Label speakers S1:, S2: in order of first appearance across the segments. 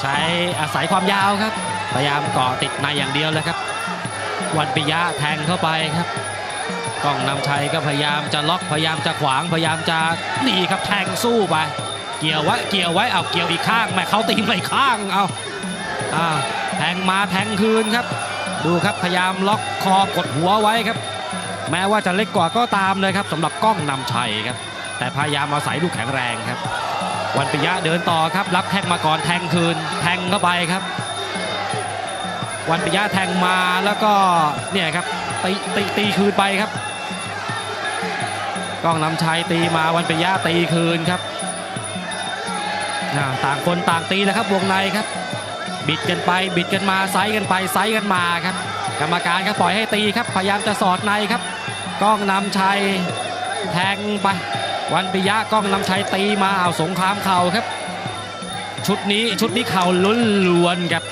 S1: ใช้อาศัยความยาวครับ พยายามเกาะติดในอย่างเดียวเลยครับ วันปิยะแทงเข้าไปครับกล้องนำชัยก็พยายามจะล็อกพยายามจะขวางพยายามจะหนีครับแทงสู้ไป เกี่ยวไว้เกี่ยวไว้เอาเกี่ยวอีกข้างแม่เขาตีไม่ข้างเอาอ่าแทงมาแทงคืนครับ ดูครับพยายามล็อกคอกดหัวไว้ครับ แม้ว่าจะเล็กกว่าก็ตามเลยครับสำหรับกล้องนำชัยครับ แต่พยายามอาศัยลูกแข็งแรงครับ วันปิยะเดินต่อครับ รับแข้งมาก่อนแทงคืน แทงเข้าไปครับ วันปิยะแทงมาแล้วก็เนี่ยครับตีตีตีคืนไปครับกล้องนำชัยตีมาวันปิยะตีคืนครับต่างคนต่างตีแล้วครับวงในครับ บิดกันไปบิดกันมาไซส์กันไปไซส์กันมาครับ กรรมการครับปล่อยให้ตีครับ พยายามจะสอดในครับ กล้องนำชัยแทงไป วันปิยะกล้องนำชัยตีมาเอาสงครามเข่าครับ ชุดนี้ชุดนี้เข่าล้นล้วนครับ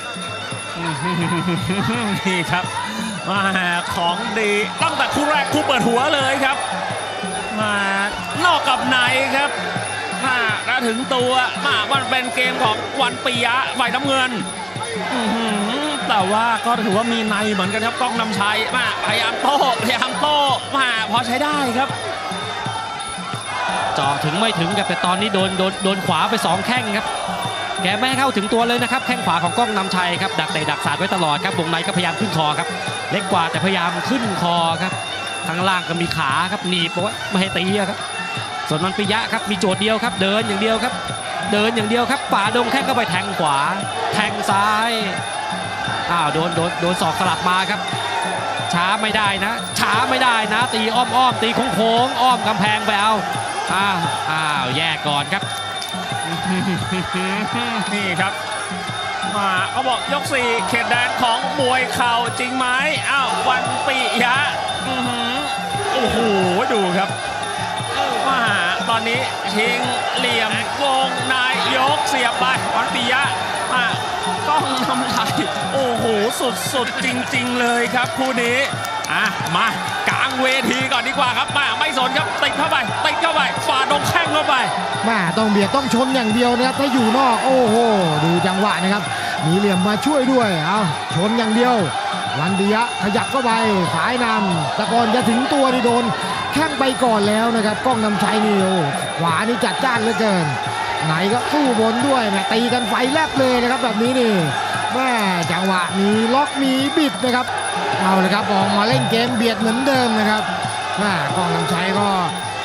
S2: นี่ครับมาของดีตั้งแต่คู่แรกคู่เปิดหัวเลยครับ มานอกกับในครับมาแล้วถึงตัวมามันเป็นเกมของวันปิยะฝ่ายน้ำเงินแต่ว่าก็ถือว่ามีในเหมือนกันครับกล้องนำชัยมาพยายามโต้พยายามโต้มาพอใช้ได้ครับ
S1: จาะถึงไม่ถึงครับแต่ตอนนี้โดนโดนโดนขวาไปสองแข้งครับ แกไม่ให้เข้าถึงตัวเลยนะครับ แข้งขวาของกล้องนำชัยครับ ดักเตะดักสาดไว้ตลอดครับวงในก็พยายามขึ้นคอครับ เล็กกว่าแต่พยายามขึ้นคอครับข้างล่างก็มีขาครับหนีบไว้ไม่ให้ตีครับส่วนมันปิยะครับมีโจทย์เดียวครับ เดินอย่างเดียวครับ เดินอย่างเดียวครับป่าดงแข้งเข้าไปแทงขวา แทงซ้ายอ้าวโดนโดนโดนศอกสลับมาครับ ช้าไม่ได้นะ ช้าไม่ได้นะ ตีอ้อมอ้อมตีโค้งๆอ้อมกำแพงไปเอา อ้าวอ้าว แยกก่อนครับ
S2: นี่ครับ มาเขาบอกยกสี่เขตแดนของมวยเข่าจริงไหมอ้าววันปิยะอื้อหือโอ้โห ดูครับมาตอนนี้ชิงเหลี่ยมวงนายยกเสียบไปวันปิยะมากล้องนำไทยโอ้โห สุดๆ จริง ๆ เลยครับคู่นี้ อะ มากลาง เวทีก่อนดีกว่าครับมาไม่สนครับติดเข้าไปติดเข้าไปฝ่าดงแข้งเข้าไป
S3: แม่ต้องเบียดต้องชนอย่างเดียวนะครับถ้าอยู่นอกโอ้โหดูจังหวะนะครับมีเหลี่ยมมาช่วยด้วยเอาชนอย่างเดียว วันดิยะขยับเข้าไปสายนำต่ก่อนจะถึงตัวนี่โดนแข้งไปก่อนแล้วนะครับกล้องนำชัยนี่โอ้ขวานี่จัดจ้านเหลือเกิน ไหนก็สู้บนด้วยแม่ตีกันไฟแลบเลยนะครับแบบนี้นี่แม่จังหวะมีล็อกมีบิดนะครับ เอาเลยครับออกมาเล่นเกมเบียดเหมือนเดิมนะครับแม่กล้องนำชัยก็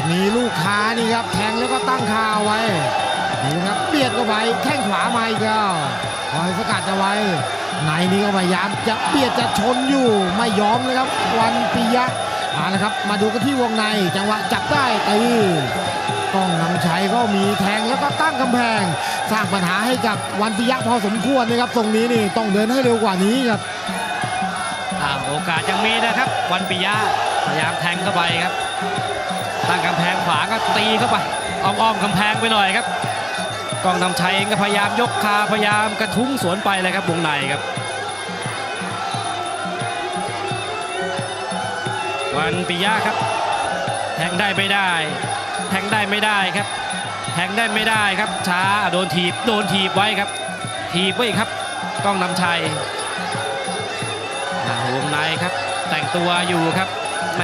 S3: มีลูกค้านี่ครับแทงแล้วก็ตั้งคาไว้นี่นะครับเบียดเข้าไปแข้งขวามาอีกแล้วคอยสกัดเอาไว้ในนี้ก็พยายามจะเบียดจะชนอยู่ไม่ยอมนะครับ วันปิยะเอาละครับ มาดูกันที่วงในจังหวะจับได้ตีกล้องนำชัยก็มีแทงแล้วก็ตั้งกำแพง สร้างปัญหาให้กับวันปิยะพอสมควรนะครับตรงนี้นี่ต้องเดินให้เร็วกว่านี้ครับ
S1: โอกาสยังมีนะครับ วันปิยะพยายามแทงเข้าไปครับตั้งกำแพงขวาก็ตีเข้าไปอ้อมๆกำแพงไปหน่อยครับกองนำชัยเองก็พยายามยกคาพยายามกระทุ้งสวนไปเลยครับวงในครับวันปิยะครับ แทงได้ไม่ได้ แทงได้ไม่ได้ครับ แทงได้ไม่ได้ครับ ช้าโดนถีบโดนถีบไว้ครับ ถีบไว้ครับกล้องนำชัย ตัวอยู่ครับแหม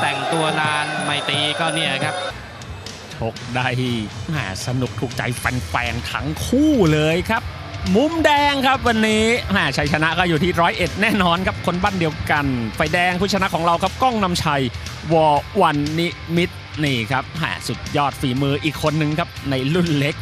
S1: แต่งตัวนานไม่ตีก็เนี่ยครับ
S2: ชกได้แหมสนุกถูกใจแฟนๆทั้งคู่เลยครับ มุมแดงครับวันนี้แหมชัยชนะก็อยู่ที่ร้อยเอ็ดแน่นอนครับคนบ้านเดียวกัน ไฟแดงผู้ชนะของเราครับก้องนำชัย วอวันนิมิตนี่ครับแหมสุดยอดฝีมืออีกคนนึงครับในรุ่นเล็ก